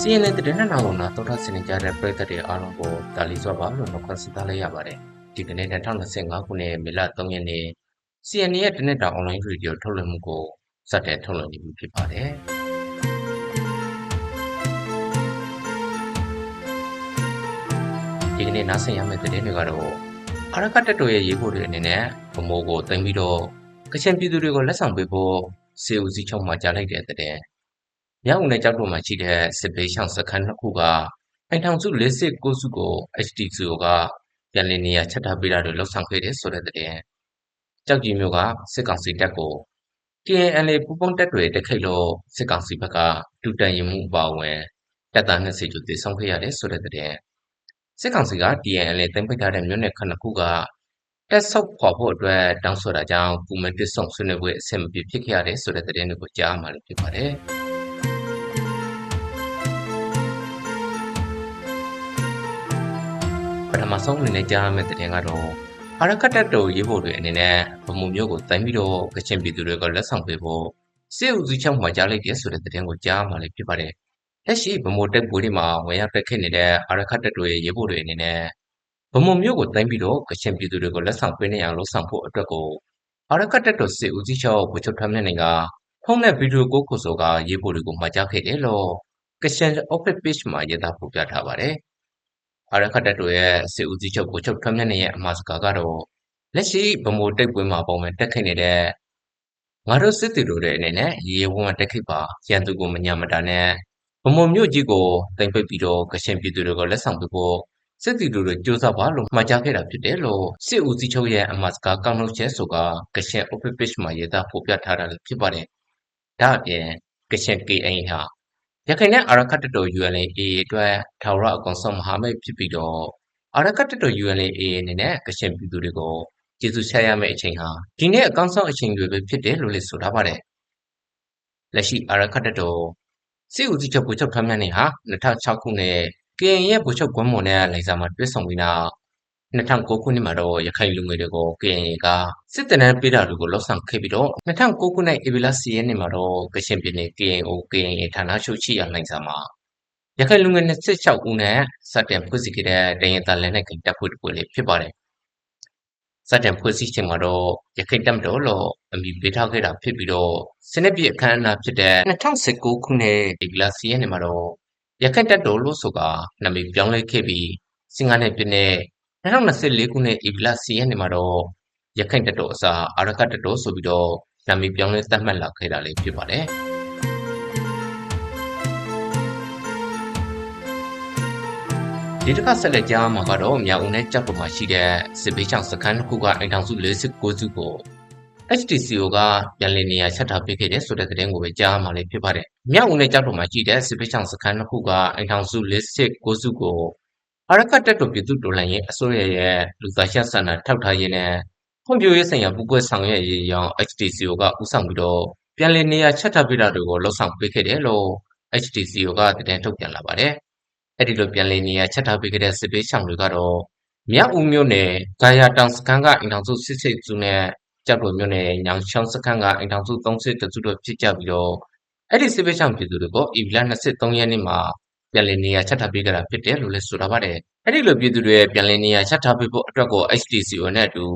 စီရင်တဲ့တဲ့နဲ့နောက်လုံးနာတော်ထဆင်ကြတဲ့ပြည်သက်တွေအားလုံးကိုတာလီစွာပါလို့နှုတ်ခွန်းဆက်သလိုက်ရပါတယ်ဒီကနေ့2025ခုနှစ်မေလ3ရက်နေ့ CNN ရဲ့တနက်တာအွန်လိုင်းရေဒီယိုထုတ်လွှင့်မှုကိုစတင်ထုတ်လွှင့်နေပြီဖြစ်ပါတယ်ဒီကနေ့နားဆင်ရမယ့်သတင်းတွေကတော့အာရကတက်တော်ရဲ့ရေးဖို့တွေအနေနဲ့ဗမိုးကိုတင်ပြီးတော့ကချင်ပြည်သူတွေကိုလက်ဆောင်ပေးဖို့စေဦးစီးချုပ်မှကြားလိုက်တဲ့တဲ့ မြောက်ဦးနဲ့ကြောက်တော်မှာရှိတဲ့စစ်ပေးရှောင်းစခန်းတစ်ခုကအိမ်ထောင်စု49စုကို HTCO ကပြန်လည်နေရာချက်ထားပေးတာတွေလှုပ်ဆောင်ခဲ့တယ်ဆိုတဲ့တဲ့ကြောက်ကြီးမျိုးကစစ်ကောင်စီတပ်ကို KNL ပူပေါင်းတပ်တွေတက်ခိတ်လို့စစ်ကောင်စီဘက်ကတူတန်ရင်မှုအပါအဝင်တပ်သား20ကျော်သေဆုံးခဲ့ရတယ်ဆိုတဲ့တဲ့စစ်ကောင်စီက TNL တင်ပိတ်ထားတဲ့မြို့နယ်ခဏခုကတက်ဆုပ်ခွာဖို့အတွက်တောင်းဆိုတာကြောင့်ပုံမှန်တစ်ဆုံဆွေးနွေးပွဲအဆင်မပြေဖြစ်ခဲ့ရတယ်ဆိုတဲ့သတင်းတွေကိုကြားမှလည်းဖြစ်ပါတယ် ပထမဆုံးအနေနဲ့ကြားရမယ့်သတင်းကတော့အာရကတက်တော်ရေးဖို့တွေအနေနဲ့ဗမှုမျိုးကိုတိုင်းပြီးတော့ကချင်ပြည်သူတွေကလက်ဆောင်ပေးဖို့စစ်ဦးစီးချုပ်မှကြားလိုက်တဲ့ဆိုတဲ့သတင်းကိုကြားမှလည်းဖြစ်ပါတယ်လက်ရှိဗမိုတက်ပွဲတွေမှာဝင်ရောက်တက်ခတ်နေတဲ့အာရခတ်တက်တွေရေးဖို့တွေအနေနဲ့ဗမိုမျိုးကိုတိုင်းပြီးတော့ကချင်ပြည်သူတွေကိုလက်ဆောင်ပေးနေအောင်လှုံ့ဆော်ဖို့အတွက်ကိုအာရခတ်တက်တော်စစ်ဦးစီးချုပ်ဗိုလ်ချုပ်ထွန်းမြတ်နိုင်ကဖုန်းနဲ့ဗီဒီယိုကိုကိုဆိုကရေးဖို့တွေကိုမှာကြားခဲ့တယ်လို့ကချင် office page မှာရေးသားဖော်ပြထားပါတယ် အာရခတ်တက်တော်ရဲ့စစ်ဦးစီးချုပ်ဗိုလ်ချုပ်ထွန်းမြတ်နိုင်ရဲ့အမှားစကားကတော့လက်ရှိဗမိုတက်ပွဲမှာပုံမှန်တက်ခတ်နေတဲ့ငါတို့စစ်တီတို့တဲ့အနေနဲ့ရေဝန်းတက်ခိတ်ပါရန်သူကိုမညာမတာနဲ့ဗမုံမြို့ကြီးကိုတင်ပိတ်ပြီးတော့ကရှင်ပြည်သူတွေကိုလက်ဆောင်ပေးဖို့စစ်တီတို့တွေစ조사ပါလို့မှာကြားခဲ့တာဖြစ်တယ်လို့စစ်ဦးစီးချုပ်ရဲ့အမတ်စကားကောက်နှုတ်ချက်ဆိုကကရှင် office page မှာရေးသားဖော်ပြထားတာလည်းဖြစ်ပါတယ်။ဒါအပြင်ကရှင် KA ဟာ ရခိုင်နဲ့အာရခတ်တော် ULA အတွက်ထာဝရအကောင်ဆုံးမဟာမိတ်ဖြစ်ပြီးတော့အာရခတ်တော် ULA အနေနဲ့ကရှင်ပြည်သူတွေကိုကျေးဇူးဆက်ရမယ့်အချိန်ဟာဒီနေ့အကောင်းဆုံးအချိန်တွေပဲဖြစ်တယ်လို့လည်းဆိုထားပါတယ်။လက်ရှိအာရခတ်တော်စစ်ဦးစီးချုပ်ဗိုလ်ချုပ်ထွန်းမြတ်နေဟာ2006ခုနှစ် KN ရဲ့ဗိုလ်ချုပ်ကွမ်းမွန်နဲ့လိုင်ဇာမှာတွေ့ဆုံပြီးနောက် 2009ခုနှစ်မှာတော့ရခိုင်လူငယ်တွေကို KN ကစစ်တပ်နဲ့ပြည်တာတွေကိုလှောက်ဆောင်ခဲ့ပြီးတော့2009ခုနှစ်ဧပြီလ10ရက်နေ့မှာတော့ကချင်ပြည်နယ် KNO KN ဌာနချုပ်ရှိရာလိုင်ဇာမှာရခိုင်လူငယ်26ဦးနဲ့စတင်ဖွဲ့စည်းခဲ့တဲ့တရင်သားလက်နက်ကင်တပ်ဖွဲ့တစ်ဖွဲ့လေးဖြစ်ပါတယ်စတင်ဖွဲ့စည်းချိန်မှာတော့ရခိုင်တပ်မတော်လို့အမည်ပေးထားခဲ့တာဖြစ်ပြီးတော့စနစ်ပြည့်အခမ်းအနားဖြစ်တဲ့2019ခုနှစ်ဒီဂလာစီရဲ့နေမှာတော့ရခိုင်တပ်တော်လို့ဆိုကနာမည်ပြောင်းလဲခဲ့ပြီးစင်ကာနဲ့ပြည်နယ် 2024ခုနှစ်ဒီဂလာစီရဲ့နေမှာတော့ရခိုင်တပ်တော်အစားအာရကတပ်တော်ဆိုပြီးတော့နာမည်ပြောင်းလဲသတ်မှတ်လာခဲ့တာလေးဖြစ်ပါတယ်။ဒီတစ်ခါဆက်လက်ကြားမှာကတော့မြောက်ဦးနဲ့ကြောက်တော်မှာရှိတဲ့စစ်ပေးချောင်စခန်းတစ်ခုကအိမ်ထောင်စု49စုကို HTCO ကပြန်လည်နေရာချက်ထားပေးခဲ့တဲ့ဆိုတဲ့သတင်းကိုပဲကြားမှာလည်းဖြစ်ပါတယ်။မြောက်ဦးနဲ့ကြောက်တော်မှာရှိတဲ့စစ်ပေးချောင်စခန်းတစ်ခုကအိမ်ထောင်စု49စုကို အာရကတက်တော်ပြည်သူတော်လှန်ရေးအစိုးရရဲ့လူသားချင်းစာနာထောက်ထားရေးနဲ့ဖွံ့ဖြိုးရေးဆိုင်ရာပူးကွက်ဆောင်ရွက်ရေးရောင်း HTCO ကဦးဆောင်ပြီးတော့ပြန်လည်နေရာချက်ထားပေးတာတွေကိုလှုံ့ဆော်ပေးခဲ့တယ်လို့ HTCO ကတင်ထုတ်ပြန်လာပါတယ်။အဲ့ဒီလိုပြန်လည်နေရာချက်ထားပေးခဲ့တဲ့စစ်ပေးဆောင်တွေကတော့မြောက်ဦးမြို့နယ်ဂါယာတောင်စခန်းကအိမ်ထောင်စုစစ်စစ်စုနဲ့ကြောက်တော်မြို့နယ်ညောင်ချောင်းစခန်းကအိမ်ထောင်စု30တစုတို့ဖြစ်ကြပြီးတော့အဲ့ဒီစစ်ပေးဆောင်ပြည်သူတွေကိုဧပြီလ23ရက်နေ့မှာ ပြန်လည်နေရာချက်ထားပေးကြတာဖြစ်တယ်လို့လည်းဆိုထားပါတယ်။အဲ့ဒီလိုပြည်သူတွေပြန်လည်နေရာချက်ထားပေးဖို့အတွက်ကို HDCO နဲ့အတူ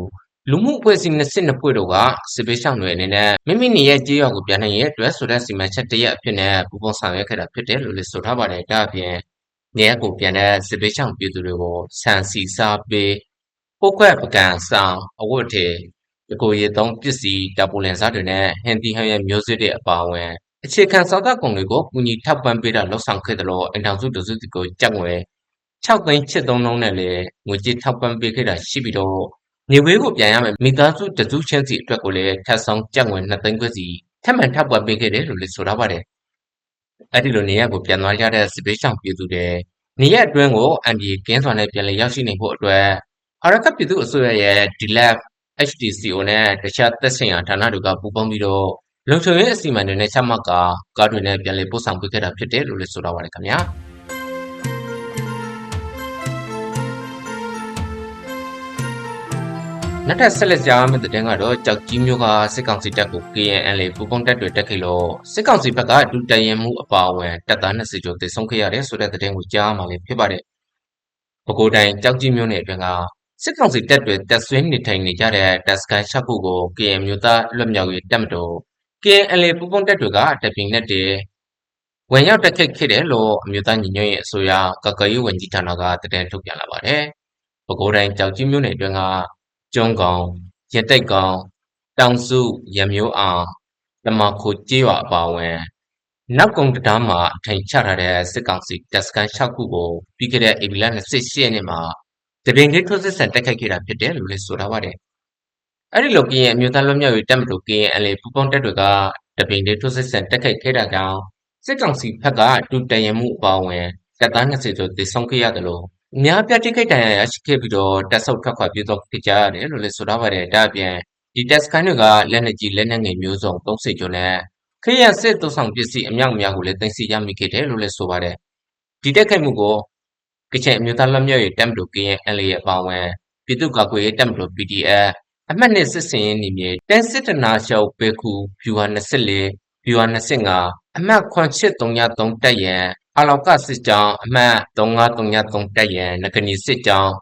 လူမှုအဖွဲ့အစည်း22ဖွဲ့တို့ကစစ်ပေးဆောင်တွေအနေနဲ့မိမိနေရဲ့ကြေးရွာကိုပြန်နိုင်ရဲ့အတွက်ဆိုတဲ့စီမံချက်တရက်အဖြစ်နဲ့ပူးပေါင်းဆောင်ရွက်ခဲ့တာဖြစ်တယ်လို့လည်းဆိုထားပါတယ်။ဒါအပြင်နေရပ်ကိုပြန်တဲ့စစ်ဘေးရှောင်ပြည်သူတွေကိုဆန်ဆီဆားပေးပိုးခွက်ပကံဆောင်အဝတ်ထေဒီကိုရီသုံးပစ္စည်းတာပူလင်စားတွေနဲ့ဟန်တီဟန်ရဲ့မျိုးစေ့တွေအပါအဝင် အခြေခံစားသောက်ကုန်တွေကို ကူညီထောက်ပံ့ပေးတာလှုပ်ဆောင်ခဲ့တယ်လို့အင်တောင်စုတစုစီကိုကြက်ငွေ6သိန်း73လုံးနဲ့လည်း ငွေကြေးထောက်ပံ့ပေးခဲ့တာရှိပြီးတော့ နေဝေးကိုပြန်ရမယ်မိသားစုတစုချင်းစီအတွက်ကိုလည်း ထပ်ဆောင်ကြက်ငွေ2သိန်းခွဲစီ ထပ်မံထောက်ပံ့ပေးခဲ့တယ်လို့လည်း ဆိုထားပါတယ် အဲ့ဒီလို နေရပ်ကိုပြန်သွားကြတဲ့ စစ်ပေးဆောင်ပြည်သူတွေ နေရပ်အတွင်းကို အန်ဒီကင်းစွာနဲ့ ပြန်လည်ရောက်ရှိနိုင်ဖို့အတွက် အာရကပြည်သူအစိုးရရဲ့ DLF HDCO နဲ့ တခြားသက်ဆိုင်ရာဌာနတွေက ပူးပေါင်းပြီးတော့ လုံခြုံရေးအစီအမံတွေနဲ့ချမှတ်ကာကားတွေနဲ့ပြန်လည်ပို့ဆောင်ပေးခဲ့တာဖြစ်တယ်လို့လည်းဆိုထားပါတယ်ခင်ဗျာနနောက်ထပ်ဆက်လက်ကြားမယ့်တဲ့တင်ကတော့ကြောက်ကြီးမျိုးကစစ်ကောင်စီတပ်ကို KNL ပူပေါင်းတပ်တွေတက်ခဲ့လို့စစ်ကောင်စီဘက်ကဒုတရင်မှုအပါအဝင်တပ်သား20ကျော်သေဆုံးခဲ့ရတယ်ဆိုတဲ့တဲ့ကိုကြားမှာလည်းဖြစ်ပါတယ်။ပဲခူးတိုင်းကြောက်ကြီးမျိုးနယ်အတွင်းကစစ်ကောင်စီတပ်တွေတပ်ဆွေးနေထိုင်နေကြတဲ့တပ်စခန်း၆ခုကို KN မျိုးသားလွတ်မြောက်ရေးတပ်မတော် KNL ပူပေါင်းတပ်တွေကတပ်ပြင်းနဲ့တည်းဝင်ရောက်တက်ခတ်ခဲ့တယ်လို့အမျိုးသားညီညွတ်ရေးအစိုးရကကရေးဝန်ကြီးဌာနကတည်ထုတ်ပြန်လာပါတယ်။ပဲခူးတိုင်းကြောက်ကြီးမျိုးနယ်အတွင်းကကျွန်းကောင်ရတိတ်ကောင်တောင်စုရမျိုးအောင်တမခုကြေးရွာအပါအဝင်နောက်ကုန်းတံတားမှာအထိုင်ချထားတဲ့စစ်ကောင်စီတပ်စခန်း၆ခုကိုပြီးခဲ့တဲ့ဧပြီလ28ရက်နေ့မှာတပင်လေးထိုးစစ်ဆန်တိုက်ခိုက်ခဲ့တာဖြစ်တယ်လို့လည်းဆိုထားပါတယ်။ အဲဒီလိုကရင်အမျိုးသားလွတ်မြောက်ရေးတပ်မတော် KNL ပူးပေါင်းတပ်တွေကတပင်လေးထိုးစစ်ဆန်တိုက်ခိုက်ခဲ့တာကြောင့်စစ်ကောင်စီဘက်ကဒုတရမှုအပါအဝင်တပ်သား20ကျော်သေဆုံးခဲ့ရတယ်လို့အများပြတိခိတ်တန်ရရှိခဲ့ပြီးတော့တက်ဆုပ်ထွက်ခွာပြေးတော့ဖြစ်ကြရတယ်လို့လည်းဆိုထားပါတယ်။ဒါအပြင်ဒီတက်စကန်တွေကလက်နက်ကြီးလက်နက်ငယ်မျိုးစုံ30ကျော်နဲ့ခရရစစ်တုံးဆောင်ပစ္စည်းအမြောက်အများကိုလည်းတင်စီရမိခဲ့တယ်လို့လည်းဆိုပါတယ်။ဒီတက်ခိုက်မှုကိုကချင်အမျိုးသားလွတ်မြောက်ရေးတပ်မတော် KNL ရဲ့အပါအဝင်ပြည်သူ့ကာကွယ်ရေးတပ်မတော် PDF အမှတ်နှစ်စစ်စင်ရေးနေမြေတန်းစစ်တနာရှောက်ပေခုဖြူဟာ24ဖြူဟာ25အမှတ်8333တက်ရန်အလောက်ကစစ်ကြောင်းအမှတ်3533တက်ရန်ငကနီစစ်ကြောင်း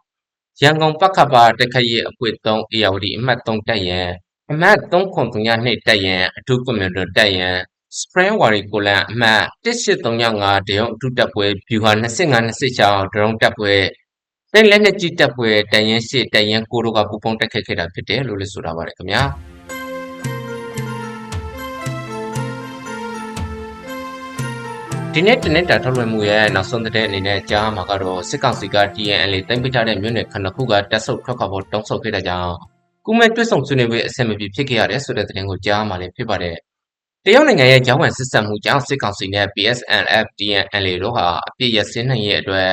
ရန်ကုန်ပက္ခပါတက်ခရဲ့အပွေ3အေယာဝတီအမှတ်3တက်ရန်အမှတ်3932တက်ရန်အထူးကွန်မန်ဒိုတက်ရန် Spring Wari ကိုလန်အမှတ်18335တရုံအထူးတပ်ပွဲဗျူဟာ25 26ဒရုန်းတပ်ပွဲ တဲ့လက်နက်ကြီးတပ်ပွဲတန်ရင်ရှိတန်ရင်ကိုတို့ကပူပေါင်းတက်ခဲ့ခဲ့တာဖြစ်တယ်လို့လည်းဆိုထားပါတယ်ခင်ဗျာဒီနေ့တနေ့တာထုတ်လွှင့်မှုရဲ့နောက်ဆုံးတဲ့အနေနဲ့ကြားမှာကတော့စစ်ကောင်စီက TNL တင်ပြထားတဲ့မြို့နယ်ခဏခုကတက်ဆုပ်ထွက်ခွာဖို့တောင်းဆိုခဲ့တဲ့ကြောင့်ကုမဲတွဲဆောင်ဆွေးနွေးပွဲအဆင်မပြေဖြစ်ခဲ့ရတယ်ဆိုတဲ့သတင်းကိုကြားမှာလည်းဖြစ်ပါတယ်တရုတ်နိုင်ငံရဲ့ဂျောင်းဝင်စစ်ဆက်မှုကြောင့်စစ်ကောင်စီနဲ့ PSNF TNL တို့ဟာအပြစ်ရစင်းနိုင်ရဲ့အတွက်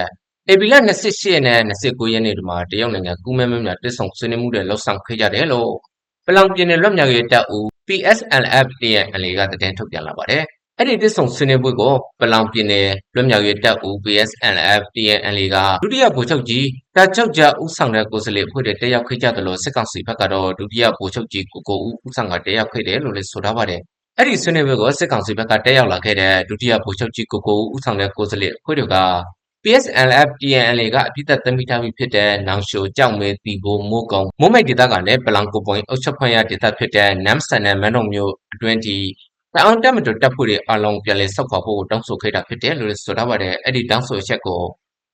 ဧပြီလ28ရက်နဲ့29ရက်နေ့တို့မှာတရုတ်နိုင်ငံကူးမဲမဲများတွဲဆောင်ဆွေးနွေးမှုတွေလှုပ်ဆောင်ခဲ့ကြတယ်လို့ပလောင်ပြည်နယ်လွတ်မြောက်ရေးတပ်ဦး PSNF TNL ကသတင်းထုတ်ပြန်လာပါတယ်။အဲ့ဒီတွဲဆောင်ဆွေးနွေးပွဲကိုပလောင်ပြည်နယ်လွတ်မြောက်ရေးတပ်ဦး PSNF TNL ကဒုတိယဗိုလ်ချုပ်ကြီးတာချုပ်ကြဦးဆောင်တဲ့ကိုယ်စားလှယ်အဖွဲ့တွေတက်ရောက်ခဲ့ကြတယ်လို့စစ်ကောင်စီဘက်ကတော့ဒုတိယဗိုလ်ချုပ်ကြီးကိုကိုဦးဦးဆောင်ကတက်ရောက်ခဲ့တယ်လို့လည်းဆိုထားပါတယ်။အဲ့ဒီဆွေးနွေးပွဲကိုစစ်ကောင်စီဘက်ကတက်ရောက်လာခဲ့တဲ့ဒုတိယဗိုလ်ချုပ်ကြီးကိုကိုဦးဦးဆောင်တဲ့ကိုယ်စားလှယ်အဖွဲ့တွေက PSLF TNLA ကအပြစ်သက်သိမ်းပြီးထားပြီးဖြစ်တဲ့နောင်ရှိုကြောက်မဲတီဘိုမိုးကုံမိုးမိတ်ဒေသကလည်းပလောင်ကိုပွန်အုပ်ချုပ်ခွင့်ရဒေသဖြစ်တဲ့နမ်ဆန်နဲ့မန်တော်မျိုးအတွင်းဒီတအောင်တက်မတော်တပ်ဖွဲ့တွေအလုံးပြန်လည်ဆောက်ခွာဖို့တောင်းဆိုခဲ့တာဖြစ်တယ်လို့ဆိုထားပါတယ်အဲ့ဒီတောင်းဆိုချက်ကို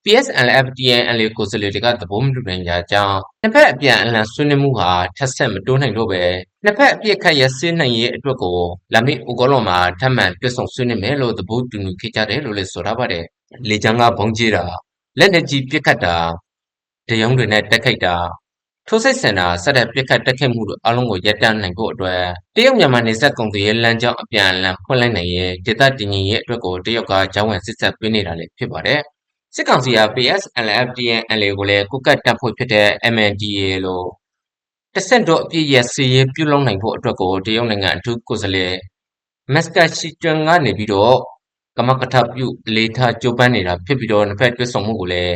PSLF TNLA ကိုယ်စားလှယ်တွေကသဘောမတူနိုင်ကြကြောင်းနှစ်ဖက်အပြန်အလှန်ဆွေးနွေးမှုဟာထက်ဆက်မတိုးနိုင်တော့ပဲနှစ်ဖက်အပြစ်ခတ်ရစင်းနိုင်ရေးအတွက်ကိုလာမည့်အိုဂေါလုံးမှာထပ်မံပြည့်စုံဆွေးနွေးမယ်လို့သဘောတူညီခဲ့ကြတယ်လို့လည်းဆိုထားပါတယ် လေချမ်းကဘုံကြီးတာလက်လက်ကြီးပြစ်ခတ်တာတရုံးတွေနဲ့တက်ခိုက်တာထိုးစစ်ဆင်တာစတဲ့ပြစ်ခတ်တက်ခတ်မှုတို့အလုံးကိုရပ်တန့်နိုင်ဖို့အတွက်တရုတ်မြန်မာနေဆက်ကုန်သွယ်ရေးလမ်းကြောင်းအပြန်အလှန်ဖွင့်လိုက်နိုင်ရဲ့ဒေသတည်ငြိမ်ရေးအတွက်ကိုတရုတ်ကကြောင်းဝင်စစ်ဆက်ပေးနေတာလည်းဖြစ်ပါတယ်စစ်ကောင်စီက PSLFDNL ကိုလည်းကုကတ်တပ်ဖွဲ့ဖြစ်တဲ့ MNDA လို့တဆင့်တော့အပြည့်ရစီရေးပြုလုပ်နိုင်ဖို့အတွက်ကိုတရုတ်နိုင်ငံအထူးကိုယ်စားလှယ်မက်စကာရှီကျွန်းကနေပြီးတော့ ကမကထပြုအလေးထားကြိုးပမ်းနေတာဖြစ်ပြီးတော့နှစ်ဖက်တွဲဆောင်မှုကိုလည်း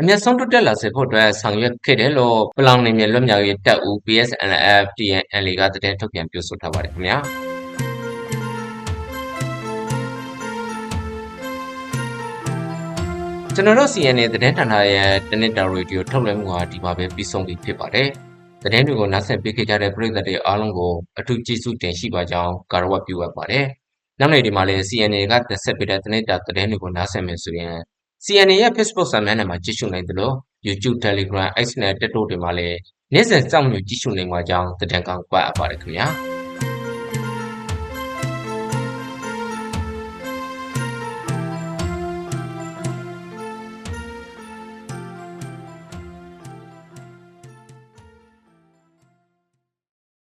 အမျက်ဆုံးတိုးတက်လာစေဖို့အတွက်ဆောင်ရွက်ခဲ့တယ်လို့ပလောင်နေမြေလွတ်မြောက်ရေးတပ်ဦး PSNF TNL ကသတင်းထုတ်ပြန်ပြောဆိုထားပါတယ်ခင်ဗျာကျွန်တော်တို့ CNA သတင်းဌာနရဲ့တနစ်တာရေဒီယိုထုတ်လွှင့်မှုဟာဒီမှာပဲပြီးဆုံးပြီဖြစ်ပါတယ်။သတင်းတွေကိုနားဆင်ပေးခဲ့ကြတဲ့ပရိသတ်တွေအားလုံးကိုအထူးကျေးဇူးတင်ရှိပါကြောင်းကာရဝတ်ပြုအပ်ပါတယ်။ နောက်နေ့ဒီမှာလည်း CNA ကတင်ဆက်ပေးတဲ့တနေ့တာသတင်းတွေကိုနားဆင်မယ်ဆိုရင် CNA ရဲ့ Facebook စာမျက်နှာမှာကြည့်ရှုနိုင်သလို YouTube, Telegram, X နဲ့ TikTok တွေမှာလည်းနေ့စဉ်စောင့်မျှော်ကြည့်ရှုနိုင်မှာကြောင်းသတင်းကောင်းပါအပ်ပါတယ်ခင်ဗျာ။